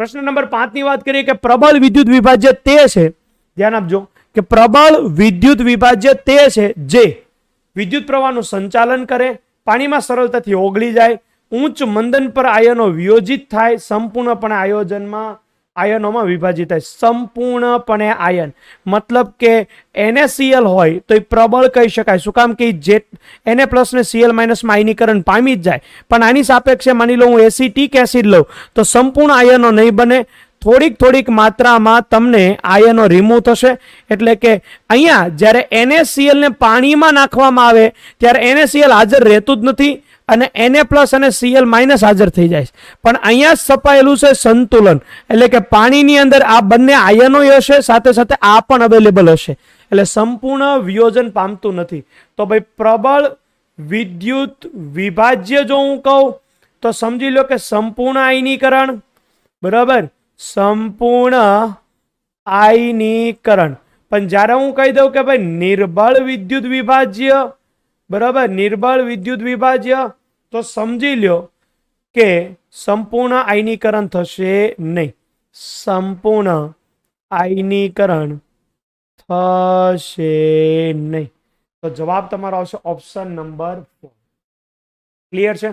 પ્રશ્ન નંબર પાંચની વાત કરીએ કે પ્રબળ વિદ્યુત વિભાજ્ય તે છે? ધ્યાન આપજો કે પ્રબળ વિદ્યુત વિભાજ્ય તે છે જે વિદ્યુત પ્રવાહનું સંચાલન કરે, પાણીમાં સરળતાથી ઓગળી જાય, ઉચ્ચ મંદન પર આયનો વિયોજિત થાય, સંપૂર્ણપણે આયોજનમાં આયનોમાં વિભાજિત થાય. સંપૂર્ણપણે આયન. મતલબ કે NaCl હોય તો એ પ્રબળ કહી શકાય. શું કામ કે જે એને પ્લસને સીએલ માઇનસમાં આયનીકરણ પામી જ જાય. પણ આની સાપેક્ષે માની લો હું એસિટિક એસિડ લઉં, તો સંપૂર્ણ આયનો નહીં બને. થોડીક થોડીક માત્રામાં તમને આયનો રિમૂવ થશે. એટલે કે અહીંયા જ્યારે NaCl ને પાણીમાં નાખવામાં આવે, ત્યારે NaCl હાજર રહેતું જ નથી. અને એને પ્લસ અને સીએલ માઇનસ હાજર થઈ જાય પણ અહીંયા સપાયેલું છે સંતુલન. એટલે કે પાણીની અંદર આ બંને આયનો હશે, સાથે સાથે આ પણ અવેલેબલ હશે. એટલે સંપૂર્ણ વિયોજન પામતું નથી. તો ભાઈ પ્રબળ વિદ્યુત વિભાજ્ય જો હું કહું, તો સમજી લો કે સંપૂર્ણ આયનીકરણ બરાબર? સંપૂર્ણ આયનીકરણ પણ જ્યારે હું કહી દઉં કે ભાઈ નિર્બળ વિદ્યુત વિભાજ્ય, બરાબર? નિર્બળ વિદ્યુત વિભાજ્ય તો સમજી લ્યો કે સંપૂર્ણ આયનીકરણ થશે નહીં. સંપૂર્ણ આયનીકરણ થશે નહીં. તો જવાબ તમારો આવશે ઓપ્શન નંબર ફોર ક્લિયર છે?